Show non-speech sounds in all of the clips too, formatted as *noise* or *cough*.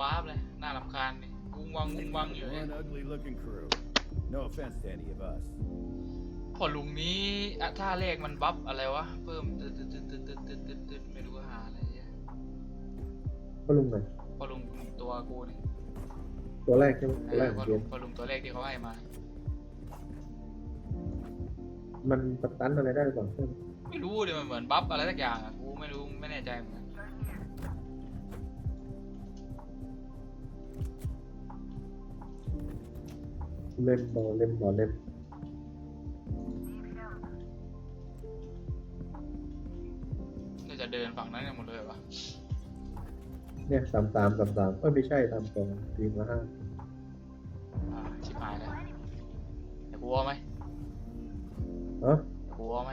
วาร์ปเลย น่ารำคาญนี่วุ้งวังวุ้งวังอยู่เนี่ย One ugly looking crew. No offense to any of us. พอลุงนี้อะท่าเลขมันบัฟอะไรวะ เพิ่มตึ๊ดตึ๊ดตึ๊ดตึ๊ดตึ๊ดตึ๊ดตึ๊ดตึ๊ดไม่รู้ว่าหาอะไรเนี่ยก็ลุงหน่อยพอลุงตัวกูนี่ตัวแรกใช่ไหมเอตัวแรอกขพอองเกลุมงพอลุงตัวเลขที่เขาให้มา มันสตันอะไรได้หรือเปล่าใช่ไหมไม่รู้เลยมันเหมือนบัฟอะไรสักอย่างอะกูไม่รู้ไม่แน่ใจเหมือนกัน เล่มบอลเล่มบอลเล่มก็จะเดินฝั่งนั้นกันหมดเลยเหรอวะเนี่ยสามสามสามสามเอ้ยไม่ใช่สามสองทีมละห้าอ่าชิบหายแล้วเดี๋ยวกูเอาไหมเอ้อเดี๋ยวกูเอาไหม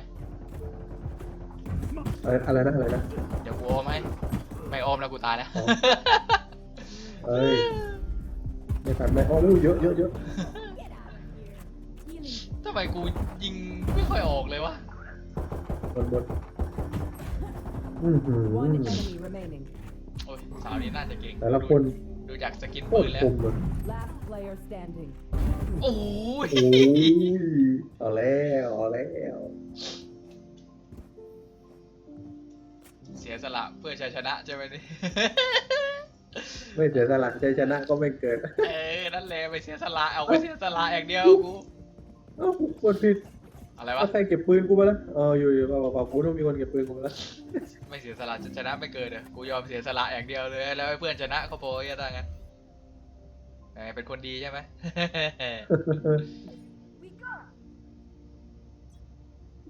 อะไรอะไรนะอะไรนะ เดี๋ยวกูเอาไหมไม่ออมแล้วกูตายแล้ว อ๋อ เอ้ยไม่ทันไม่อ๋อเร็วเยอะเยอะเยอะทำไมกูยิงไม่ค่อยออกเลยวะบนบนอือหือ One enemy remaining. โอ้ยสาวนี้น่าจะเก่งแต่ละคนดูจากสกินโคปืตรนแล้คว มเลย Last player standing. โอ้ยโอ้ยเอาแล้วเอาแล้วเสียสละเพื่อชัยชนะใช่ไหมนี่ ไม่เสียสละชัยชนะก็ไม่เกิดเออนั่นแหละไปเสียสละเอาไปเสียสละอย่างเดียวกูเอ้ากูกดผิดอะไรเอาวะใครเก็บปืนกูมาแล้วเอออยู่อยู่เปล่าเปล่ากูต้องมีคนเก็บปืนกูมาแล้วไม่เสียสละจะชนะไม่เกิดเด้อกูยอมเสียสละอย่างเดียวเลย แล้วให้เพื่อนชนะก็พอแค่นั้นงั้นเออเป็นคนดีใช่ไหม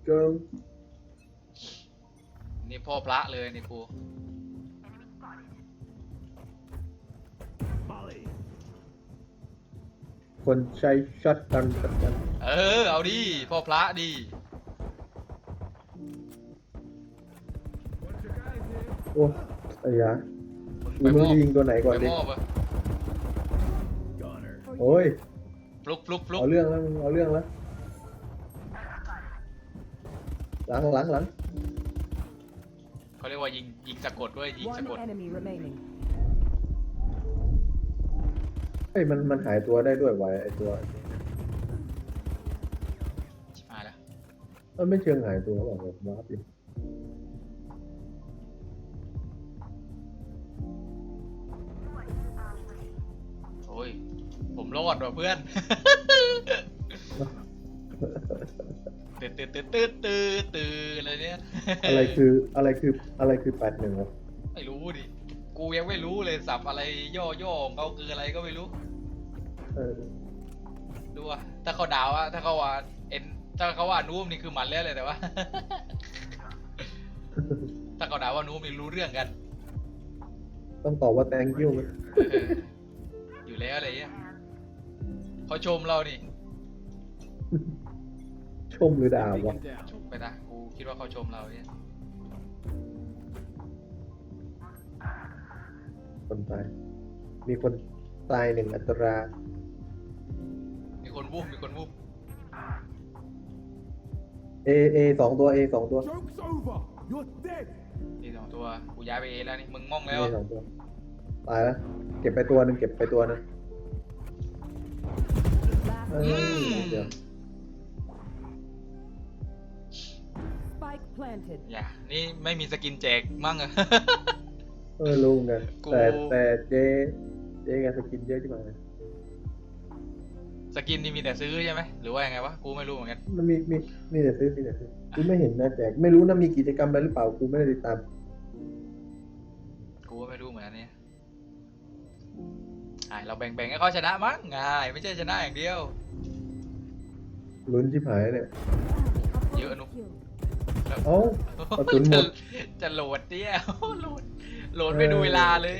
เกิงนี่พ่อพระเลยนี่กู คนใช้ช็อตกันช็อตกันเออ เอาดิพ่อพระดีโอ้ไอ้ยามึงกูไปไม่มอบรู้ยิงตัวไหนก่อนไปดิมอบอะ Goner. โอ้ยฟลุกฟลุกฟลุกเอาเรื่องแล้วมึงเอาเรื่องแล้วหลังหลังหลังเขาเรียกว่ายิงยิงสะกดด้วยยิงสะ One กด enemy remaining. เฮ้ยมันมันหายตัวได้ด้วยวะไอ้ตัวชิบหายแล้วมันไม่เชิงหายตัวหรอกแบบวาร์ปอยู่โอ้ย ผมรอดว่ะเพื่อน ตื่นตื่นตื่นตื่นตื่นตื่นอะไรเนี่ย อะไรคืออะไรคืออะไรคือแปดหนึ่งวะไม่รู้ดิ กูยังไม่รู้เลยสับอะไรย่อย่อๆของเขาคืออะไรก็ไม่รู้ เออดูว่าถ้าเขาด่าว่าถ้าเขาว่าเอ็นถ้าเขาว่านูมนี่คือหมันแล้วเลยแต่ว่า ถ้าเขาด่าว่านูมนี่รู้เรื่องกันต้องตอบว่า thank you ไหมเอออยู่แล้วอะไรเงี้ยเขาชมเรานี่ชมหรือด่าวะ Taken down. ชมไปนะกูคิดว่าเขาชมเราเนี่ย คนตาย มีคนตายหนึ่งอัตรา มีคนวุบมีคนวุบ A A สองตัว A สองตัว Joke's over. You're dead. นี่สองตัวกูย้ายไปเอแล้วนี่มึงม่อง A แล้วสองตัว ตายแล้ว เก็บไปตัวหนึ่งเก็บไปตัวหนึง Last เอ้ยเดี๋ยว spike planted. อย่านี่ไม่มีสกินแจกมั่งอะ เออรู้เหมือนกันกู แต่แต่เจ๊เจ๊แกสกินเยอะที่มาสกินนี่มีแต่ซื้อใช่ไหมหรือว่ายังไงวะกูไม่รู้เหมือนกันมันมีมีมีแต่ซื้อมีแต่ซื้อกูไม่เห็นนะแจกไม่รู้นะมีกิจกรรมอะไรหรือเปล่ากูไม่ได้ติดตามกูก็ไม่รู้เหมือนกันเนี่ยอ่าเราแบ่งๆให้เขาชนะมั้งง่ายไม่ใช่ชนะอย่างเดียว ลุ้นชิบหายเนี่ยเยอะนุกแล้วเอ้า กระสุนหมด จะจะโหลดเนี่ยโหลด โหลดไม่ดูเวลาเลย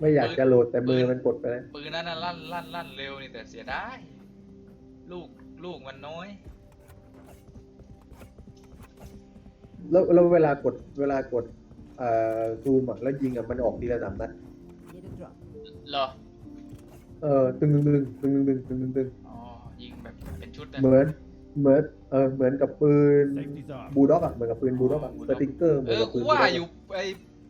ไม่อยากจะโหลดแต่มือมันกดไปแล้วปืนนั้นน่ะลั่นลั่นลั่นเร็วนี่แต่เสียดายลูกลูกมันน้อย แล้วแล้วเวลากดเวลากดเอ่อซูมอะแล้วยิงอะมันออกทีละสามนัด Need a drop. เหรอ เออตึงตึงตึงตึงตึงตึงตึงตึงอ๋อ ยิงแบบเป็นชุดนะเหมือนเหมือน เออเหมือนกับปืน Safety's off. บูลด็อกอะเหมือนกับปืนบูลด็อกอะสติ๊กเกอร์เหมืเออนอกับปืกูนว่าบูลด็อกอยู่ไอ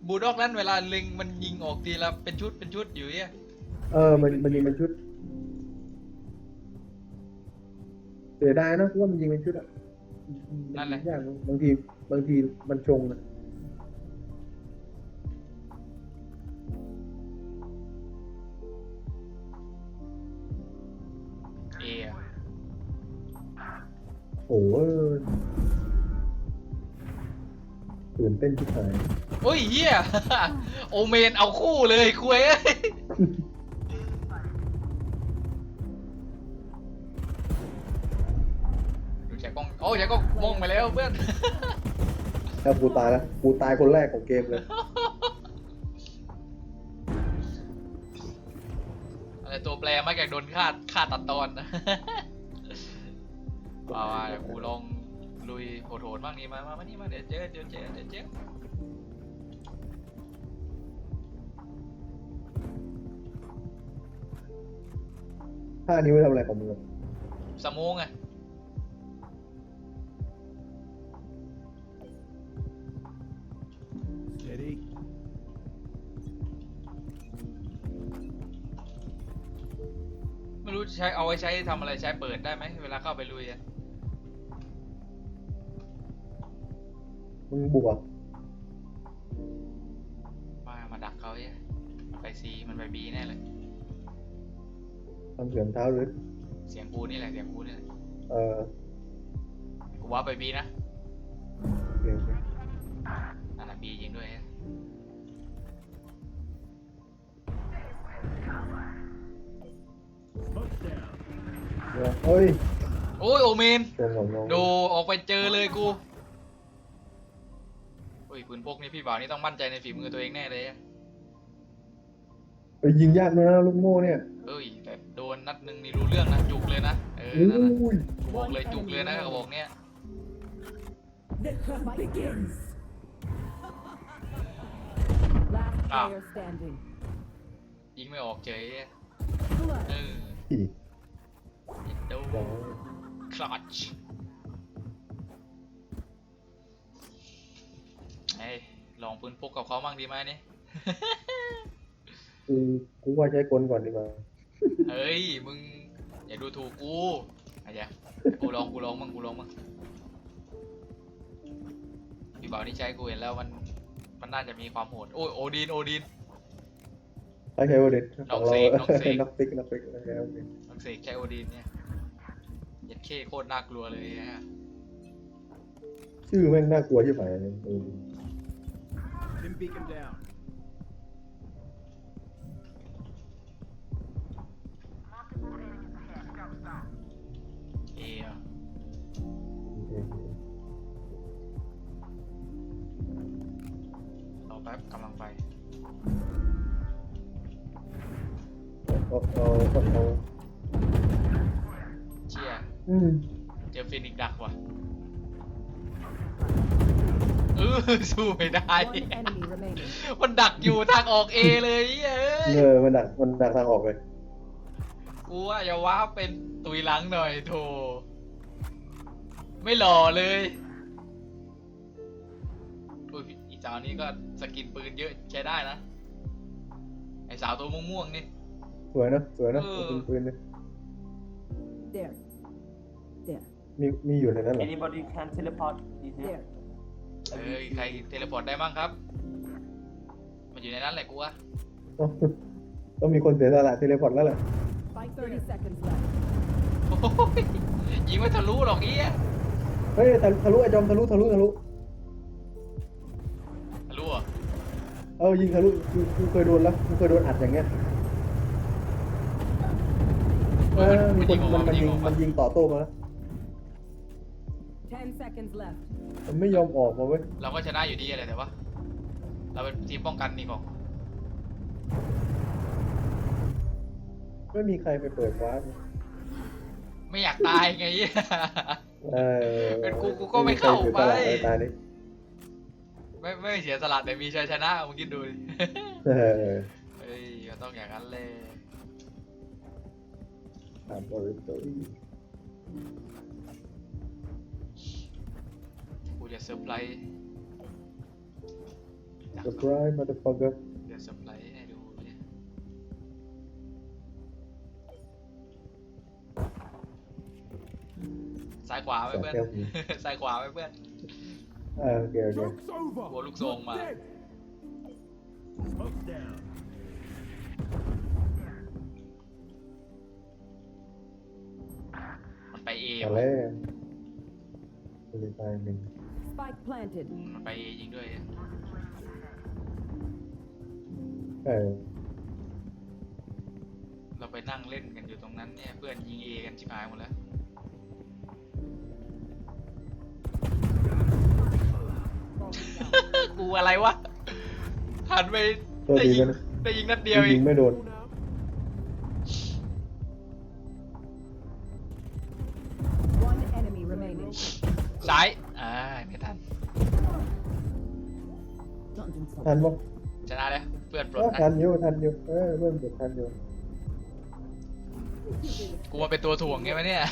บูลด็อกนั้นเวลาเล็งมันยิงออกทีละเป็นชุดเป็นชุดอยู่เนี่ยเออมันมันยิงเป็นชุดเสียดายนะเพราะว่ามันยิงเป็นชุดอะนั่นแหละยากบางทีบางทีมันชงนะ โอ้โหตื่นเต้นที่หายโอ้ยเฮีย โอเมนเอาคู่เลยคุยเอ้ยดูแจ็คกล้องโอ้ยแจ็คกล้องมองไปแล้วเพื่อน ถ้ากูตายแล้วกูตายคนแรกของเกมเลย อะไรตัวแปรมาแกโดนฆ่าฆ่าตัดตอนนะ มาว่าเดี๋ยวกูลองลุยโหดๆบ้างนี่มามามานี่มาเดี๋ยวเจอเดี๋ยวเจอเดี๋ยวเจอห้านิ้วทำอะไรของมึงอะสโมงไง Steady. ไม่รู้จะใช้เอาไว้ใช้ทำอะไรใช้เปิดได้ไหมเวลาเข้าไปลุยอะ มึงบวกมามาดักเขาเนี่ยมันไปซีมันไปบีแน่เลย ทำเสียงเท้าหรือ เสียงกูนี่แหละ เสียงกูนี่แหละ เออกูว่าไปบีนะโอเคโอเคนั่นน่ะบียิงด้วยฮะ Smoke down. เดี๋ยวเฮ้ย โอ้ยโอเมนตรงของน้องดูออกไปเจอเลยกูโอ้ยปืนพกนี่พี่บ่าวนี่ต้องมั่นใจในฝีมือตัวเองแน่เลยอะเอ้ยยิงยากด้วยนะลูกโม่เนี่ยเอ้ยแต่โดนนัดหนึ่งนี่รู้เรื่องนะจุกเลยนะเออโอ้นั่นน่ะยกูบอกเลยจุกเลยนะกระบอกเนี้ย The hunt begins. Last Ah. player standing. ยิงไม่ออกเฉยอะ Blood. เอออีกยิงดูเดี๋ยวคลัตช์ ปืนพกกับเขาบ้างดีไหมนี่กูกูว่าใช้กลก่อนดีกว่าเฮ้ย มึง อย่าดูถูกกูอะไรอย่ากูลองกูลองมึงกูลองมึงพี่บ่าวนี่ใช้กูเห็นแล้วมันมันน่าจะมีความโหดโอ้ยโอดีนโอดีนใช้ใช้โอเดนน็ขออกงเราเสกน็อกเสกน็อกติ๊กน็อกติ๊กโอเคโอเคต้องเสกใช้โอดีนเนี่ยเย็ดเข้โคตรน่ากลัวเลยฮะชื่อแม่งน่ากลัวที่ไหนเลย เออ Didn't beat him down. เออะโอเครอแป๊บกำลังไปเอาเอาเอาเอาเชี่ยอืมเจอฟินิกซ์ดักว่ะเออสู้ไม่ได้ One enemy remaining. มันดักอยู่ทางออกเอเลยเอ้ยเออมันดักมันดักทางออกเลย กูว่าอย่าว้าเป็นตุยหลังหน่อยโถไม่หล่อเลยอุ้ยอีสาวนี้ก็สกินปืนเยอะใช้ได้นะ ไอสาวตัวม่วงๆนี่ สวยนะสวยนะเออ ปืนปืนเนี่ย There. There. มีมีอยู่ในนั้นเหรอ Anybody can teleport is here? There. เอ้ยใครเทเลพอร์ตได้บ้างครับมัน อยู่ในนั้นแหละกูว่าต้องต้องมีคนเสียสละเทเลพอร์ตแล้วแหละ Spike 30 seconds left. โอ้ยยิงไม่ทะลุหรอกเอี้ยเฮ้ยทะลุทะลุไอ้จอมทะลุทะลุทะลุ ทะลุเหรอะเออยิงทะลุกูกูเคยโดนแล้วกูเคยโดนอัดอย่างเงี้ยเออมีคนมันมันยิงมันยิงต่อโต้มาแล้ว10 seconds left. มันไม่ยอมออกมาเว้ยเราก็ชนะอยู่ดีอะไรแต่ว่า เราเป็นทีมป้องกันนี่ก่อนไม่มีใครไปเปิดวาร์ปไม่อยากตายไงเหี้ยเออเป็นกูกูก็ไม่เข้าไปม่มีใครเสียสละในตานี้ไม่ไม่เสียสละแต่มีชัยชนะมึงคิดดูดิเออเฮ้ยก็ต้องอย่างนั้นเลยถามบริสุทธิ์กูจะเซอร์ไพรส์ The motherfucker. There's a play arrow here. Sai khóa với bên. *laughs* Sai khóa mà. เออ เราไปนั่งเล่นกันอยู่ตรงนั้นเนี่ยเพื่อนยิงเอกันชิบหายหมดแล้ว กูอะไรวะหันไปตัวได้ดียิกังนได้ยิงนัดเดียวเอยิงงไม่โดน One enemy remaining. ซ้ายอ่าไม่ทัน Dungeon ทันปะชนะเลย เพื่อนปลเอดอนะทันอยู่ทันอยู่เออเริ่มเด็กทันอยู่กูมาเป็นตัวถ่วงไงวะเนี่ย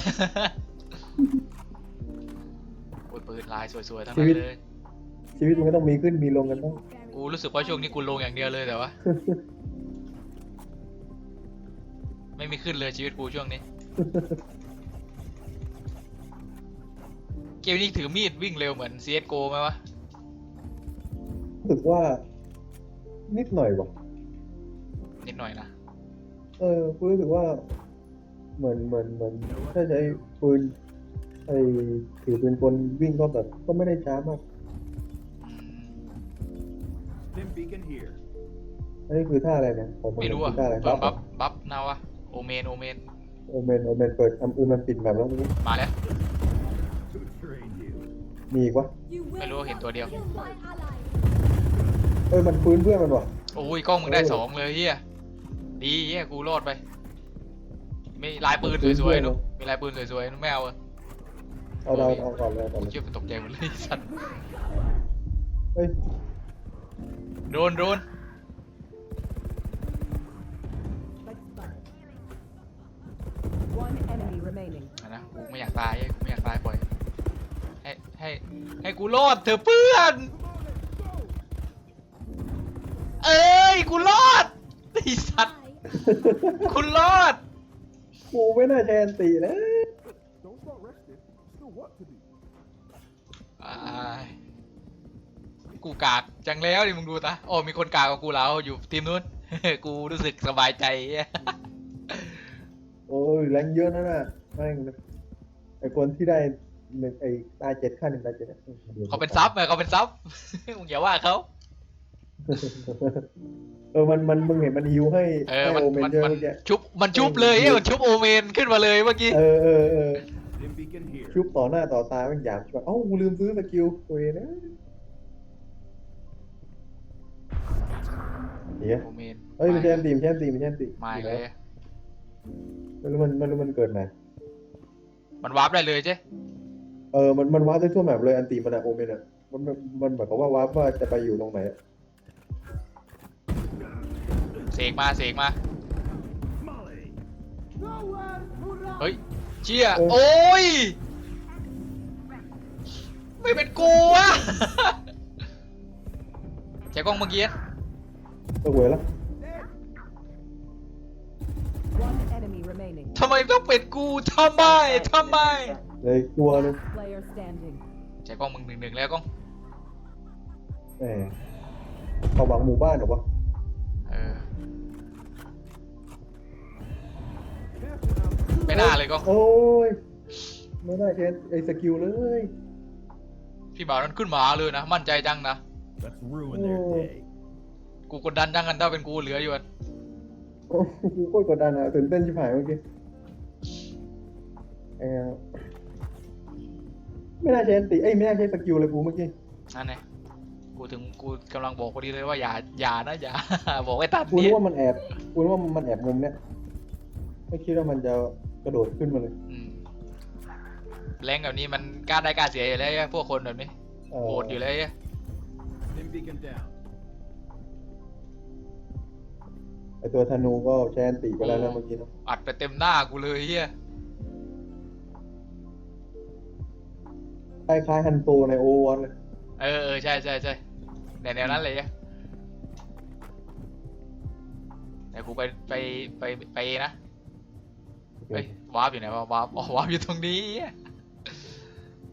โอ้ยปืนลายสวยๆทั้งนั้นเลย ชีวิตมันก็ต้องมีขึ้นมีลงกันบ้างกูรู้สึกว่าช่วงนี้กูลงอย่างเดียวเลยแต่ว่าไม่มีขึ้นเลยชีวิตกูช่วงนี้ เกมนี้ถือมีดวิ่งเร็วเหมือน CSGO ไหมวะรู้สึกว่า นิดหน่อยวะนิดหน่อยนะเออกูรู้สึกว่า เหมือนเหมือนเหมือนถ้าใช้ปืนไอ้ถือปืนกลวิ่งก็แบบก็ไม่ได้ช้ามากอืม Dim beacon here. อันนี้คือท่าอะไรเนี่ยผมไม่รู้อะคือท่าอะไรเพิ่มบับัฟฟบัฟนาวะโอเมนโอเมน โอเมนโอเมนเปิดทำอูมันปิดแบบแล้วนี้มาแล้ว Who trained you? มีอีกวะ ไม่รู้เห็นตัวเดียว เออมันฟื้นเพื่อนมันวะโอ้ยกล้องมึงได้โอ้สองเลยเฮียดีเฮียกูรอดไปมีลายปืนสวยๆนุ๊กมีลายปืนสวยๆนุ๊กไม่เอาอะเอาเราเอาก่อนเลยเอาก่อนเลยเชื่อเป็นตกใจหมดเลยสัตว์เฮ้ยโดนโดน Spike spotted. One enemy remaining. อะนะกูไม่อยากตายเฮ้ยกูไม่อยากตายปล่อยให้ให้ให้กูรอดเถอะเพื่อน เอ้ยกูรอดไอ้สัตว์กูรอด กูไม่น่าใช่อันตีเลย Don't start resting. Still what to do? อ้ายกูกากจังแล้วดิมึงดูตาโอ้มีคนกากกว่ากูแล้วอยู่ทีมนู้น กูรู้สึกสบายใจ โอ้ยแรงเยอะนะน่ะแม่งไอคนที่ได้หนึ่งไอตายเจ็ดขั้นหนึ่งตายเจ็ดอะเขาเป็นซับไงเขาเป็นซับ มึงอย่าว่าเขา เออมันมันมึงเห็นมันฮิวให้เออให้มันโอเมนมันเยอะมันเมื่อกี้ชุบมันชุบเลยเอ้ยมันชุบโอเมนขึ้นมาเลยเมื่อกี้ เออเออเออ Dim beacon here. ชุบต่อหน้าต่อตาแม่งหยาบชิบหายเอ้ากูลืมซื้อสกิลตัวเองนะเดี๋ยวโอเมนเอ้ยไม่ใช่อันตีไม่ใช่อันตีไม่ใช่อันตีมาอีกเลย ไม่รู้มันไม่รู้มันเกิดไหนมันวาร์ปได้เลยใช่เออมันมันวาร์ปได้ทั่วแมปเลยอันตีมันอะโอเมนอะมันมันมันหมายความว่าวาร์ปว่าจะไปอยู่ตรงไหนอะเส กมาเสกมา Molly. เฮ้ยเชี่ยโอ้ย ไม่เป็นกูอะใช้กล้องเมื่อกี้ ก็หวยแล้ว One enemy remaining. ทำไมต้องเป็นกูทำไมทำไม เลยตัวนึง Player standing. ใช้กล้องมึงหนึ่งหนึ่งแล้วกล้องแหมเขาหวังหมู่บ้านเหรอวะ เออไม่น่าเลยกล้องโอ้ยไม่ได้ใช้ไอ้สกิลเลยพี่บ่าวนั้นขึ้นมาเลยนะ มั่นใจจังนะ Let's ruin their Oh. day. กูกดดันจังกันถ้าเป็นกูเหลืออยู่อะโอ้กูโคตรกดดันอะตื่นเต้นชิบหายเมื่อกี้เออไม่น่าใช้อันติเอ้ยไม่น่าใช้สกิลเลยกูเมื่อกี้นั่นไง กูถึงกูกำลังบอกพอดีเลยว่าอย่าอย่านะอย่า บอกไว้ตัดกูนึเนี่กยว่ามันแอบกูนึกว่ามันแอบมุมเนี้ยไม่คิดว่ามันจะกระโดดขึ้นมาเลยอืมแรงแบบนี้มันกล้าได้กล้าเสียอยู่แล้วไอ้พวกคนแบบนี้เออโหดอยู่แล้วไอ้ Dim beacon down. ไอตัวธนูก็ใช้อันติไปแล้วนะเมื่อกี้นะอัดไปเต็มหน้ากูเลยเฮียคล้ายๆฮันโตในโอวันเลย เออใช่ใช่ใช่แนวแนวนั้นเลยอะไหนกูไปไปไปไปนะไอ้ยวาร์ปอยู่ไหนวะาร์ปอ๋อวาร์ปอยู่ตรงนี้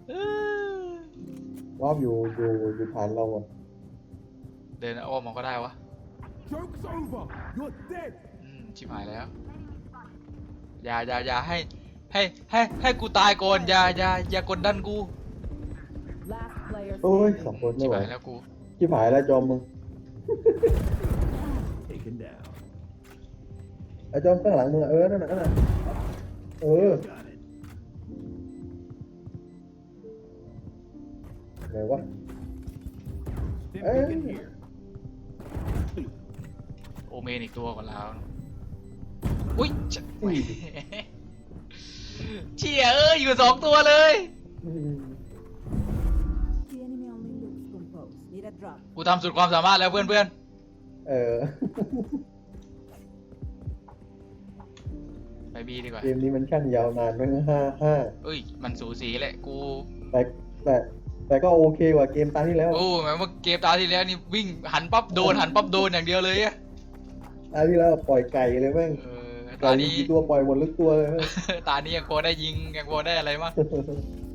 เออรอบอยู่อยู่อยู่ฐานเราอะเดินอ้อมมันก็ได้วะชิบหายแล้ว อย่าอย่าอย่าให้ ให้ให้ให้กูตายก่อนอย่าอย่าอย่ากดดันกู โอ้ย standing. สองคนชิไม่บไหวหายแล้วกูชิบหายแล้วจอมมึง Taken down. ไอ้จอมข้างหลังมึงอะเออนั่นน่ะนั่นน่ะเออ Got it. ไหนวะ Stim Hey. beacon here. โอเมนอีกตัวก่อนแล้วอุ้ยจะอุ้ย เชี่ยเอ้ยอยู่สองตัวเลย อืม drop. กูทำสุดความสามารถแล้วเพื่อนเพื่อนเออไปบีดีกว่าเกมนี้มันช่างยาวนานแม่งห้าห้าเอ้ย มันสูสีแหละกูแต่แต่แต่ก็โอเคกว่าเกมตาที่แล้วโอ้แม้ว่าเกมตาที่แล้วนี่วิ่งหันปั๊บโดนหันปั๊บโดนอย่างเดียวเลยอะตาที่แล้วปล่อยไก่เลยแม่งเออไก่ตานี้ กี่ตัวปล่อยหมดลึกตัวเลยแม่ง ตานี้ยังพอได้ยิงยังพอได้อะไรมั้ง Stim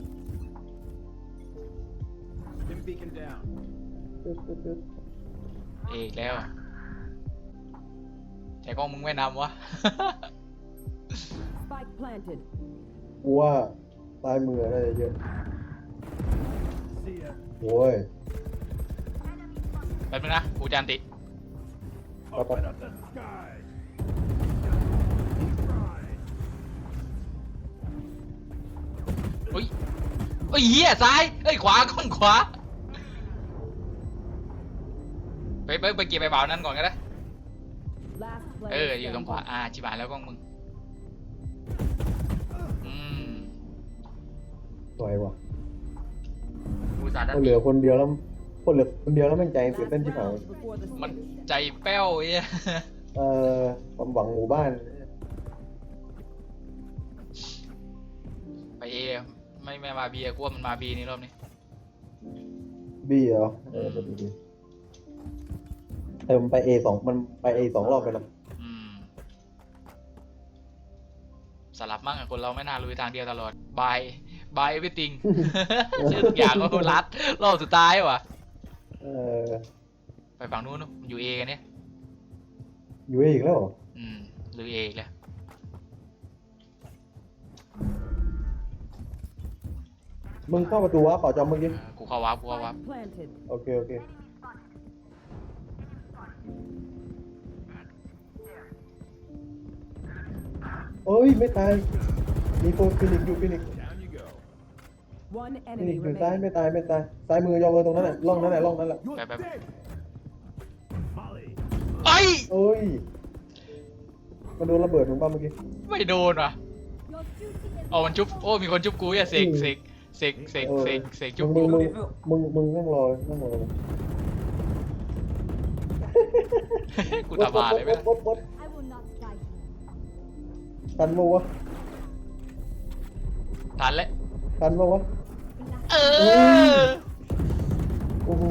เอกแล้วอะแต่กล้องมึงไม่นำวะ Spike planted. กูว่าซ้ายมือน่าจะเยอะ See ya. โว้ยแป๊บนึงนะกูจานติ Open up the sky. He's fried. เฮ้ยเฮ้ยเหี้ยซ้ายเฮ้ยขวากล้องขวา ไปไปไปเก็บไปเบานั้นก่อนก็ได้ Last เอ player ออยู่ตรงขวา standing. อ่าชิบหายแล้วกล้องมึงอืมสวยว่ะกูสาดดันคนเหลือคนเดียวแล้วคนเหลือคนเดียวแล้วแม่งใจตื่น Last เต้นที่ไหน round before the มัน switch. ใจแป้วเอ้ยเอ่อความหวังหมู่บ้าน ไปเอไม่ไม่มาบีอะกูว่ามันมาบีนี่รอบนี้บีเหรอเออไปดูดิ เออมันไปเอสองมันไปเอสองรอบไปแล้วอืมสลับมั่งอะคนเราไม่น่าลุยทางเดียวตลอดบายบาย everything ซื้อทุกอย่างก็รัดรอบสุดท้ายว่ะ เออไปฝั่งนู้นนู่นอยู่เอกันเนี่ย อยู่เออีกแล้วเหรออืมลุยเออีกแล้วมึงเข้าประตูวะเปล่าจอมเมื่อกี้เออกูเข้าวับกูเข้าวับ Spike planted. โอเคโอเค โอ้ย ไม่ตาย มีโฟฟินิกอยู่ฟินิก Down you go. One ฟินิก enemy อยู่ซ้ายไม่ remaining. ตาย ไม่ตาย ซ้ายมือยอมเลยตรงนั้นแหละร่องนั้นแหละร่องนั้นแหละ You're Bye, bye, bye. dead. Molly. ไอ้ยโอ้ย มันโดนระเบิดมึงป่ะเมื่อกี้ ไม่โดนว่ะเอามันจุ๊บโอ้มีคนจุ๊บกูอะเสกเสกเสกเสกเสกเสกจุ๊บมึกูงมึงมึงมึงต้องรอต้องรอกูตาบาเลยไหมบดบด I will not fight. ทันปะวะทันแล้วทันปะวะเออโอ้โห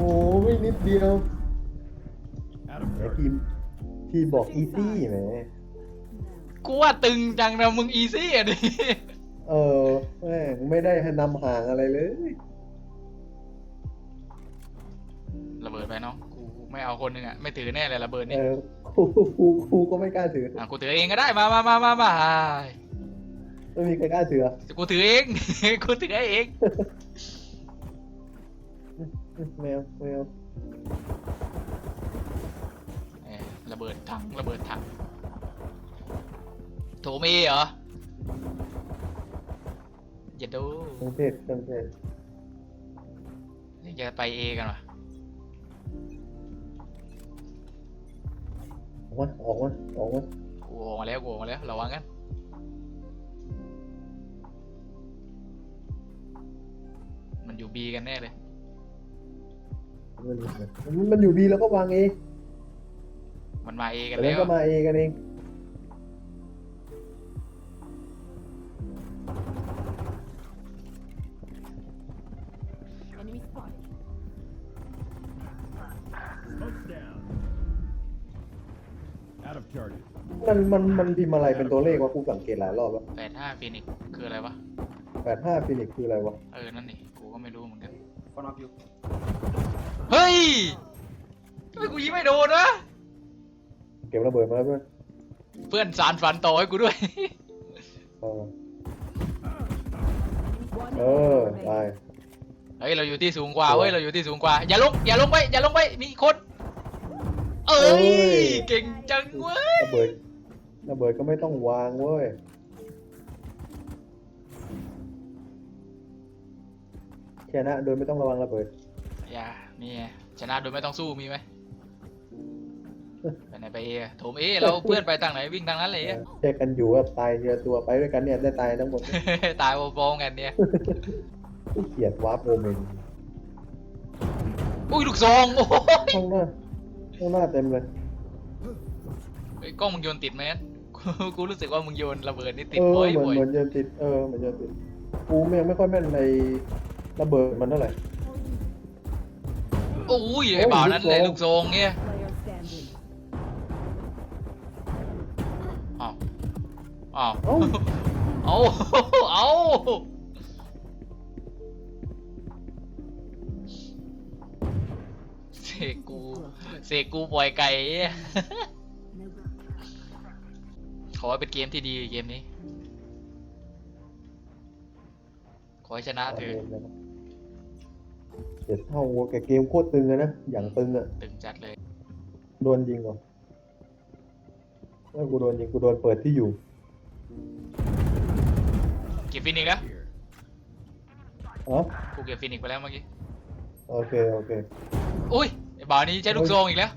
ไม่นิดเดียว Out of แหม curve. ทีมทีมบอกอีซี่แหมกูว่าตึงจังนะมึงอีซี่อะดิเออแม่งไม่ได้ให้นำห่างอะไรเลยระเบิดไปน้องกูไม่เอาคนหนึ่งอะไม่ถือแน่เลยระเบิดเอนี่ อครูครูครูก็ไม่กล้าถือ อะกูถือเองก็ได้มามามามามาไม่มีใครกล้าถือกูถือเอง กูถือเองแมวแมวเอ้ยระเบิดถังระเบิดถังโถมีเหรออย่าดูทั้งเทศทั้งเทศนี่จะไปเอกันวะ ออกมาออกมาออกมากูออกมาแล้วกูออกมาแล้วระวังกันมันอยู่บีกันแน่เลยมันมันอยู่บีแล้วก็วางเอมันมาเอกันแล้วแล้วก็มาเอกันเอง มันมันมันพิมพ์อะไรเป็นตัวเลขวะกูสังเกตหลายรอบแล้วแปดห้าฟินิกคืออะไรวะ แปดห้าฟินิกคืออะไรวะ เออ นั่นนี่กูก็ไม่รู้เหมือนกัน front of you เฮ้ยทำไมกูยิงไม่โดนวะ เก็บระเบิดมาแล้วเพื่อนเพื่อนสารฝันต่อให้กูด้วย เออ One เออ enemy ตาย remaining. เฮ้ย เราอยู่ที่สูงกว่าเว้ย เราอยู่ที่สูงกว่า อย่าลง อย่าลงไป อย่าลงไป มีคน เอ้เอ้ยยเก่งจังเว้ย ระเบิด ระเบิดก็ไม่ต้องวางเว้ย ชนะโดยไม่ต้องระวังระเบิด อย่านี่ไงชนะโดยไม่ต้องสู้มีไหมไปไหนไปเอโถมเอเราเพื่อนไปทางไหนวิ่งทางนั้นเลยอะแยกกันอยู่ว่าตายเดียวตัวไปด้วยกันเนี่ยได้ตายทั้งหมดตายพร้อมๆกันเนี่ยผู้เขียดวาร์ปโมเมนต์อุ้ยลูกซองโอ้ยข้างหน้าข้างหน้าเต็มเลยเฮ้ยกล้องมึงโยนติดไหม กูกูรู้สึกว่ามึงโยนระเบิดนี่ติดเออบ่อยเหมือนบ่อยเหมือนโยนติดเออเหมือนโยนติดกูยังไม่ค่อยแม่นในระเบิดมันเท่าไหร่ โอ้ยไอ้บ่าวนั้นเลยลูกซองเนี่ย Player standing. อ้าวอ้าวเอ้า เอาเอาเสกกูเสกกูปล่อยไก่เหี้ย ขอให้เป็นเกมที่ดีเกมนี้ ขอให้ชนะเถอะเจ็ดเท่าแกเกมโคตรตึงเลยนะ อย่างตึงอะตึงจัดเลย โดนยิงเหรอถ้ากูโดนยิงกูโดนเปิดที่อยู่ เก็บฟินิกแล้ว Here. อ๋อกูเก็บฟินิกไปแล้วเมื่อกี้ โอเค โอเค อุ้ยไอ้บ่าวนี้ใช้ลูกซองอีกแล้ว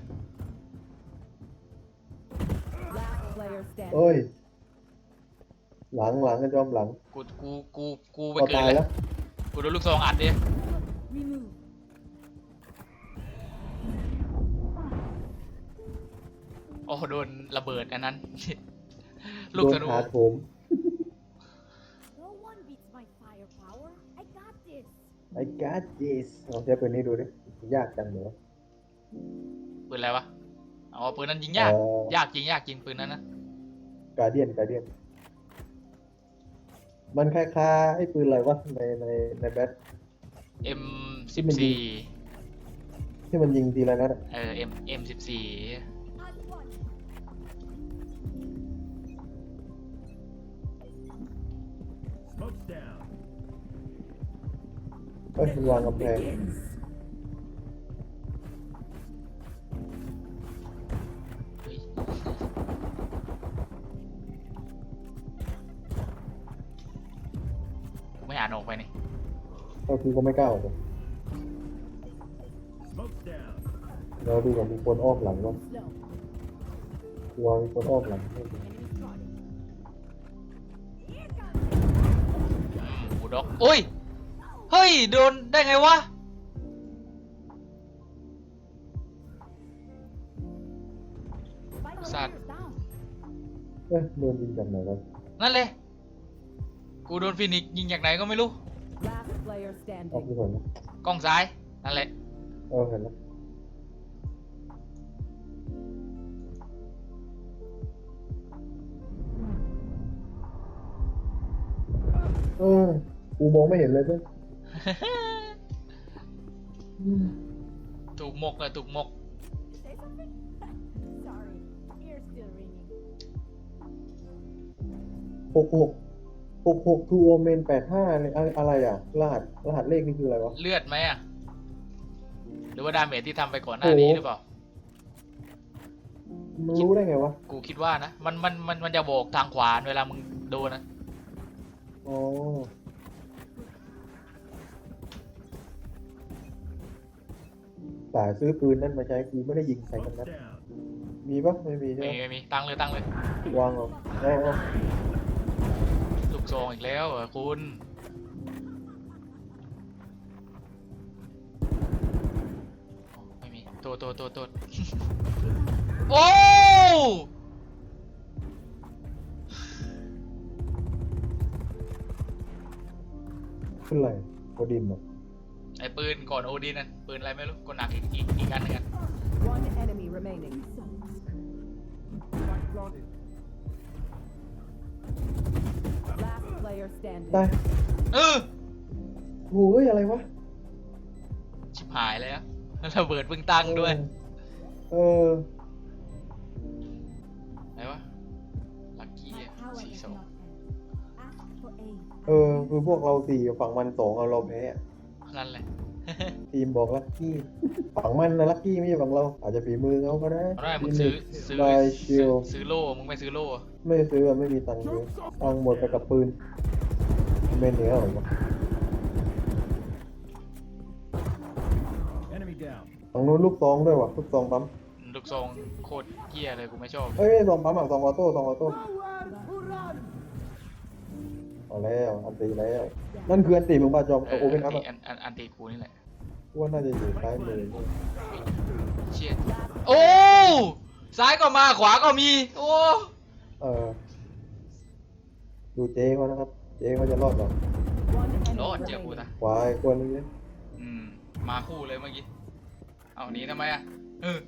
เอ้ย หลังหลังกันจอมหลังกูกูกูกูไปเอาเกิดตายแล้แล้ววกูโดนลูกซองอัดดิ Remove. โอ้โดนระเบิดอันนั้นโดลูกนธนู หาโถม No one beats my firepower. I got this. I got this เอาใช้ปืนนี้ดูดิ ยากจังเหรอปืนอะไรวะ อ๋อ ปืนนั้นยิงยาก เอ่อ ยากจริงยากจริงปืนนั้นนะ กาเดียนกาเดียนมันคล้ายๆไอ้ปืนอะไรวะในในในแบท M ที่สิบมันยิสี่งที่มันยิงทีละนัดอะเออ M M สิบสี่ On one. Smoke's down. เอ้ยมันวางกำแพงเานออกไปนี่ก็คือก็ไม่กล้าออกไป Smoke's down. เราดูกับมีคนอ้อมหลังว่า Slow. กลัวมีคนอ้อมหลัง Enemy spotted. อืมบูลด็อกโอ้ย เฮ้ย โดนได้ไงวะ Spike Sad. players down. เอ้ยโดนยิงจากไหนวะนั่นเลย กูโดนฟินิกซ์ยิงจากไหนก็ไม่รู้ Last player ออก standing. ที่คนนะกล้องซ้าย นั่นแหละ เออเห็นแล้วเออกูมองไม่เห็นเลยเพื่อนถูกหมกอะถูกหมก Say something? Sorry. Ear's still ringing. หกหก หกหกทูโอเมนแปดห้าเลยอะอะไรอะ รหัสรหัสเลขนี่คืออะไรวะ เลือดไหมอะหรือว่าดาเมจที่ทำไปก่อนหน้านี้โอ้หรือเปล่า มันรู้ได้ไงวะ กูคิดว่านะ มันมันมันมันจะโบกทางขวาเวลามึงโดนนะ อ๋อ แต่ซื้อปืนนั่นมาใช้กูไม่ได้ยิงใส่กัน Smoke's นะ down. มีปะไม่มีใช่ไม่ไหมมีไม่มีตั้งเลยตั้งเลย วางเอาเอาเอาลูก ซองอีกแล้วเหรอคุณอ๋อไม่มีโทษโทษโทษโทษโอ้ขึ้นอะไรโอดินเหรอไอปืนก่อนโอดีนั่นปืนอะไรไม่รู้ก็หนักอีกอีกอีกอันหนึงอะ One enemy remaining. Last player standing. ตายเออโอ้ยอะไรวะชิบหายแล้วระเบิดเพิ่งตั้งด้วยเออไหนวะลักกี้ My อะ power สี่ does สอง not end. Ask for aid. เออ คือพวกเราสี่ฝั่งมันสองเอาเราแพ้อะนั่นแหละ ทีมบอกลักกี้ฝั่งมันนะลักกี้ไม่ใช่ฝั่งเรา อาจจะฝีมือเขาก็ได้เอาได้มึงซื้อซื้อไลซื้ชิอลซื้อโล่มึงไม่ซื้อโล่ไม่ซื้ออะไม่มีตังค์ซื้อตังค์หมดไปกับปืนไม่เหนียวหรอวะ Enemy down. ฝั่งนู้นลูกซองด้วยวะลูกซองปั๊มลูกซองโคตรเกี้ยเลยกูไม่ชอบเอ้ยไม่ซองปั๊มอะซองออโต้ซองออโต้เอาแล้วอันตีแล้ว นั่นคืออันตีมึงป่ะจอมเออโอเปนอัพอัอะนอันอันตีกูนี่แหละ ว่าน่าจะอยู่ซ้ายมือเชียโอ้ซ้ายก็มาขวาก็มี โอ้เออดูเจ๊เขานะครับ เจ๊เขาจะรอดหรอ One enemy รอดเจอกู remaining. นะควายคนนึงเนี่ยอืมมาคู่เลยเมื่อกี้เอาหนีทำไมอะเออ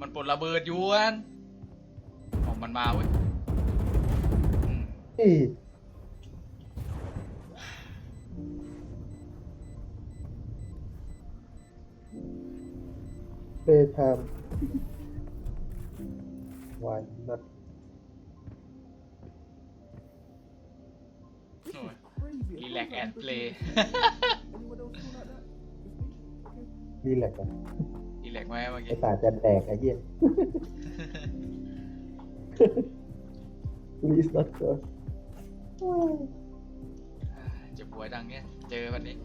มันปลดระเบิดอยู่อันออกมันมาเว้ยอืม อีเปทามวายนัดโอ้ยรีแลกแอนด์เพลย์มีแหลกอะรีแลกไหมเมื่อไอ้กี้ สาดจะแตกไอ้เหี้ย please not go เจ็บหัวดังเนี้ย เจอวันนี้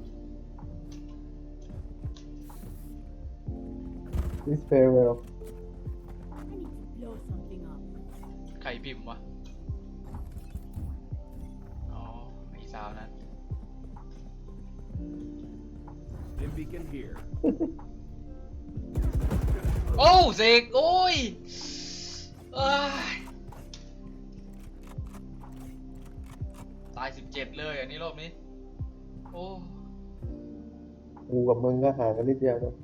please farewell I need to blow something up. ใครพิมพ์วะ อ๋อไอ้สาวนั้น Dim beacon here. โอ้เสกโอ้ยเอ้ยตายสิบเจ็ดเลยอันนี้รอบนี้ โอ้ กูกับมึงก็ห่างกันนิดเดียวนะ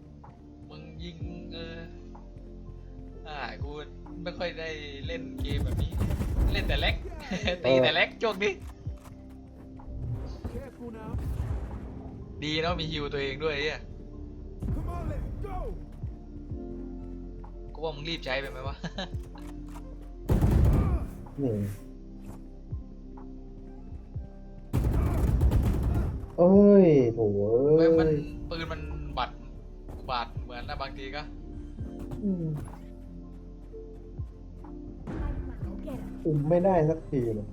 ไม่ค่อยได้เล่นเกมแบบนี้ เล่นแต่เล็ก ตีแต่เล็กช่วงนี้ Careful now. ดีเนาะมีฮิวตัวเองด้วยไอ้เนี่ย Come on, let's go. กูว่ามึงรีบใช้ไปไหมวะนี่เอ้ยโถเอ้เฮ้ยยมันปืนมันบัดบาดเหมือนนะบางทีก็อืม คุมไม่ได้สักทีเลย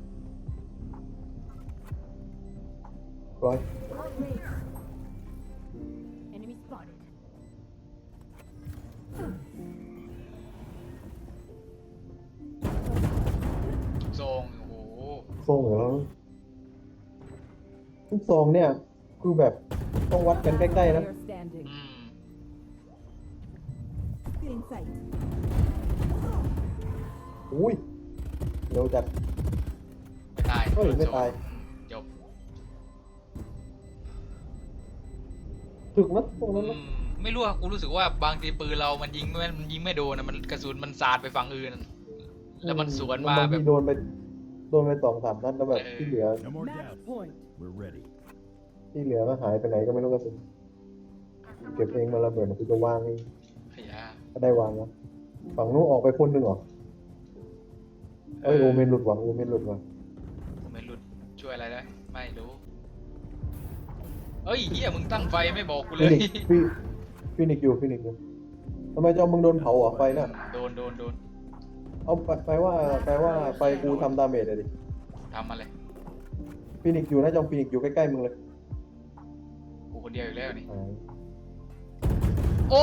ร้อย Outrage. Enemy spotted. ทรงโอ้โหทรงเหรอลูกซองเนี่ย คือแบบต้องวัดกันใกล้ๆนะ Player standing. อืม Get in sight. อุ้ย เร็วจัดไม่ตายเฮ้ยไม่ตายจบถึกนะตรงนั้นอืนะมไม่รู้อะกูรู้สึกว่าบางทีปืนเรามันยิงไม่มันยิงไม่โดนอะมันกระสุนมันสาดไปฝั่งอื่น แล้วมันสวนมาบางแบทีบโดนไปโดนไปสองสามนัดแล้วแบบเออที่เหลือ No more Match doubts. point. We're ready. ที่เหลือก็หายไปไหนก็ไม่รู้กระสุนเก็บเองมาระเบิดกูจะวางเองขยะก็ได้วางแล้วฝั่งนู้นออกไปคนหนึ่งเหรอ เอ้ยโอเมนหลุดว่ะโอเมนหลุดว่ะผมไม่รู้ช่วยอะไรได้ ไม่รู้ เอ้ยเฮียมึงตั้งไฟไม่บอกกูเลฟิย นิกฟิฟินิกอยู่ฟินิกอยู่ทำไมเจ้ามึงโดนเผาเหรอะไฟน่ะ โดนโดนโดนเอาไปแปลว่าแปลว่าไฟกูทำดาเมจเลยดิทำอะไรฟินิกอยู่นะจอมฟินิกอยู่ใกล้ๆมึงเลยกูคนเดียวอยู่แล้วนี่หายโอ้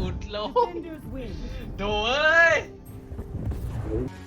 อุดโล Defenders win. โดเอ้ย เฮ้ย